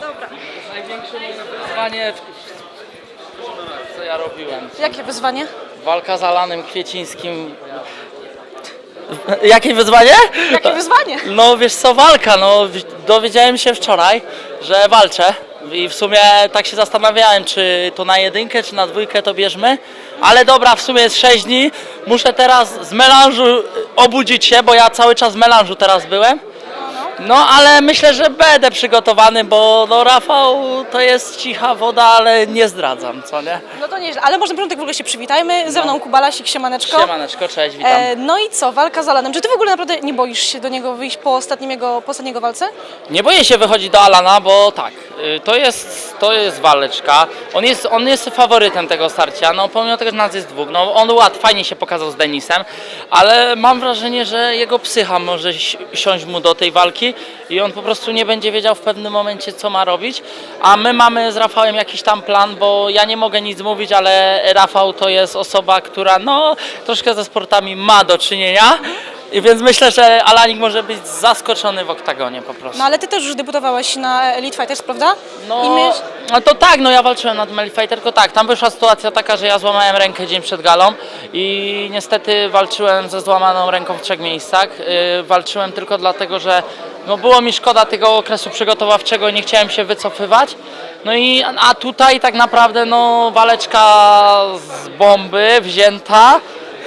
Dobra. Największe moje wyzwanie, co ja robiłem. Jakie wyzwanie? Walka z Alanem Kwiecińskim. Jakie wyzwanie? Jakie wyzwanie? No wiesz co, walka, no dowiedziałem się wczoraj, że walczę i w sumie tak się zastanawiałem, czy to na jedynkę, czy na dwójkę to bierzmy, ale dobra, w sumie jest 6 dni, muszę teraz z melanżu obudzić się, bo ja cały czas w melanżu teraz byłem. No ale myślę, że będę przygotowany, bo no Rafał to jest cicha woda, ale nie zdradzam, co nie? No to nieźle, ale może na początek w ogóle się przywitajmy. Ze mną Kuba Lasik, siemaneczko. Siemaneczko, cześć, witam. E, no i co, walka z Alanem. Czy ty w ogóle naprawdę nie boisz się do niego wyjść po ostatnim jego, po ostatniego walce? Nie boję się wychodzić do Alana, bo tak, to jest, to jest waleczka. On jest, on jest faworytem tego starcia, no pomimo tego, że nas jest dwóch. No on ład, fajnie się pokazał z Denisem, ale mam wrażenie, że jego psycha może si- siąść mu do tej walki i on po prostu nie będzie wiedział w pewnym momencie, co ma robić. A my mamy z Rafałem jakiś tam plan, bo ja nie mogę nic mówić, ale Rafał to jest osoba, która no troszkę ze sportami ma do czynienia. I więc myślę, że Alanik może być zaskoczony w oktagonie po prostu. No ale ty też już debiutowałeś na Elite Fighters, prawda? No, I my... no to tak, no ja walczyłem na tym Elite Fighter, tylko tak, tam wyszła sytuacja taka, że ja złamałem rękę dzień przed galą i niestety walczyłem ze złamaną ręką w trzech miejscach. Yy, walczyłem tylko dlatego, że no było mi szkoda tego okresu przygotowawczego i nie chciałem się wycofywać. No i a tutaj tak naprawdę no waleczka z bomby wzięta.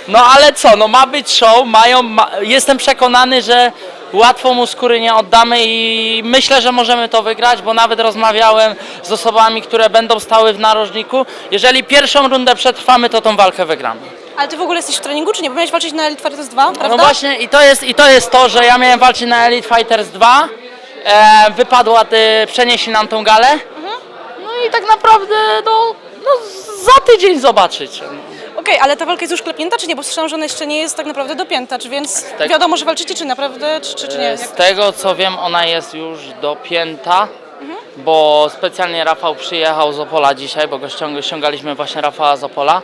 No ale co, no ma być show, mają, ma, jestem przekonany, że łatwo mu skóry nie oddamy i myślę, że możemy to wygrać, bo nawet rozmawiałem z osobami, które będą stały w narożniku. Jeżeli pierwszą rundę przetrwamy, to tą walkę wygramy. Ale ty w ogóle jesteś w treningu, czy nie? Bo miałeś walczyć na Elite Fighters 2, prawda? No właśnie i to jest, i to jest to, że ja miałem walczyć na Elite Fighters 2, e, wypadła, e, przenieśli nam tą galę. No i tak naprawdę, no, no za tydzień zobaczyć. Okej, ale ta walka jest już klepnięta, czy nie? Bo słyszałam, że ona jeszcze nie jest tak naprawdę dopięta, czy więc wiadomo, że walczycie, czy naprawdę, czy, czy, czy nie? Z tego co wiem, ona jest już dopięta, bo specjalnie Rafał przyjechał z Opola dzisiaj, bo go ściąg- ściągaliśmy właśnie Rafała z Opola.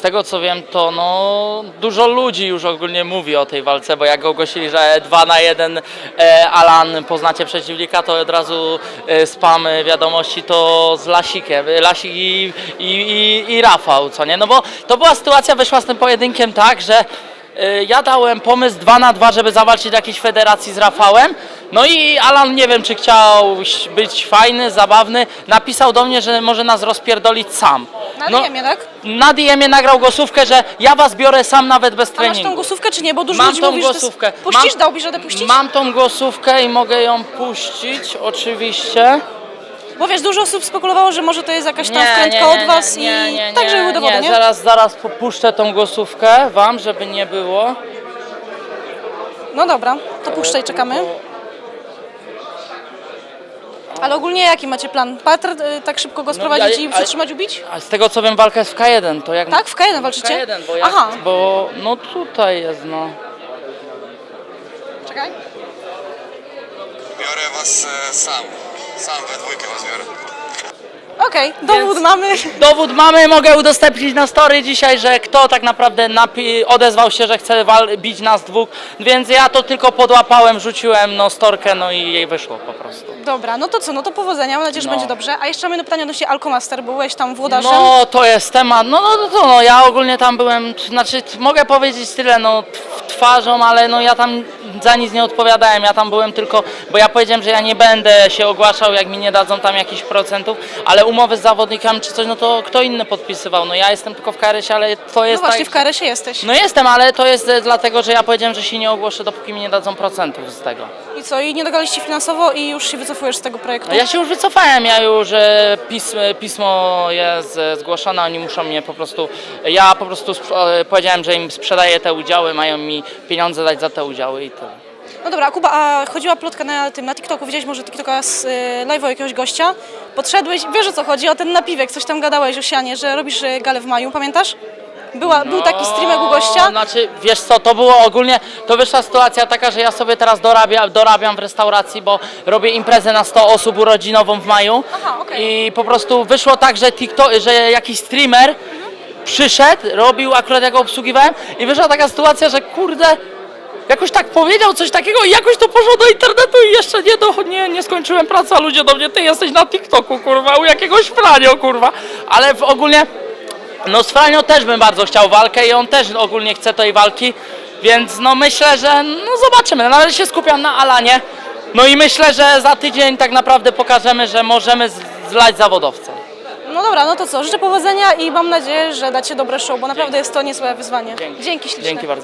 Z tego co wiem, to no, dużo ludzi już ogólnie mówi o tej walce, bo jak ogłosili, że 2 na 1 e, Alan poznacie przeciwnika, to od razu e, spam e, wiadomości to z Lasikiem, e, Lasik i, i, i, i Rafał, co nie? No bo to była sytuacja, wyszła z tym pojedynkiem tak, że Y, Ja dałem pomysł 2 na 2, żeby zawalczyć w jakiejś federacji z Rafałem. No i Alan nie wiem, czy chciał być fajny, zabawny. Napisał do mnie, że może nas rozpierdolić sam. Na No, DM-ie, tak? na DM-ie nagrał głosówkę, że ja was biorę sam nawet bez A masz treningu. tą głosówkę, czy nie? Bo dużo Mam ludzi tą mówi, że to jest... głosówkę. Puścisz? Mam- Dałbyś radę puścić? Mam tą głosówkę i mogę ją puścić, oczywiście. Bo wiesz, dużo osób spekulowało, że może to jest jakaś tam wkrętka od was i tak, żeby były dowody, nie, nie? Zaraz, zaraz popuszczę tą głosówkę wam, żeby nie było. No dobra, to puszczaj, czekamy. Ale ogólnie jaki macie plan? Patr, y, tak szybko go sprowadzić ale- i ale- przetrzymać, ubić? A z tego co wiem, walka jest w K1, to jak... Tak? W K1 walczycie? K1, bo, jak, Aha, bo no tutaj jest no. czekaj. Biorę was e, sam. Sam we dwójkę was biorę. Okej, dowód Więc- mamy. Dowód mamy, mogę udostępnić na story dzisiaj, że kto tak naprawdę napi- odezwał się, że chce wal- bić nas dwóch, więc ja to tylko podłapałem, rzuciłem no storkę, no i jej wyszło po prostu. Dobra, no to co, no to powodzenia, mam nadzieję, że No. będzie dobrze. A jeszcze mamy jedno pytanie odnośnie Alkomaster, bo byłeś tam włodarzem. No to jest temat, no, no, no to no, ja ogólnie tam byłem, t- znaczy t- mogę powiedzieć tyle, no t- twarzą, ale no ja tam za nic nie odpowiadałem, ja tam byłem tylko, bo ja powiedziałem, że ja nie będę się ogłaszał, jak mi nie dadzą tam jakichś procentów, ale umowy z zawodnikami czy coś, no to kto inny podpisywał, no ja jestem tylko w KRS-ie, ale to No jest właśnie, tak, w KRS-ie jesteś. No jestem, ale to jest e, dlatego, że ja powiedziałem, że się nie ogłoszę, dopóki mi nie dadzą procentów z tego. I co, i nie dogadaliście finansowo i już się wycofujesz z tego projektu? No Ja się już wycofałem, ja już e, pismo, pismo jest e, zgłoszone, oni muszą mnie po prostu, ja po prostu e, powiedziałem, że im sprzedaję te udziały, mają mi pieniądze dać za te udziały i tyle. No dobra, a Kuba, a chodziła plotka na tym, na TikToku, widziałeś może TikToka z y, live'u jakiegoś gościa, podszedłeś, wiesz o co chodzi, o ten napiwek, coś tam gadałeś o sianie, że robisz y, galę w maju, pamiętasz? Była, Był taki streamek u gościa, No, Znaczy, wiesz co, to było ogólnie, to wyszła sytuacja taka, że ja sobie teraz dorabiam, dorabiam w restauracji, bo robię imprezę na 100 osób urodzinową w maju Aha, okej. i po prostu wyszło tak, że TikTok, że jakiś streamer przyszedł, robił akurat jak go obsługiwałem i wyszła taka sytuacja, że kurde, jakoś tak powiedział coś takiego i jakoś to poszło do internetu i jeszcze nie, do, nie, nie skończyłem pracy, a ludzie do mnie, ty jesteś na TikToku, kurwa, u jakiegoś Franio, kurwa. Ale w ogólnie, no z Franio też bym bardzo chciał walkę i on też ogólnie chce tej walki, więc no myślę, że no zobaczymy. Na razie się skupiam na Alanie. No i myślę, że za tydzień tak naprawdę pokażemy, że możemy z- zlać zawodowcę. No dobra, no to co, życzę powodzenia i mam nadzieję, że dacie dobre show, bo naprawdę jest to niezłe wyzwanie. Dzięki, ślicznie. Dzięki bardzo.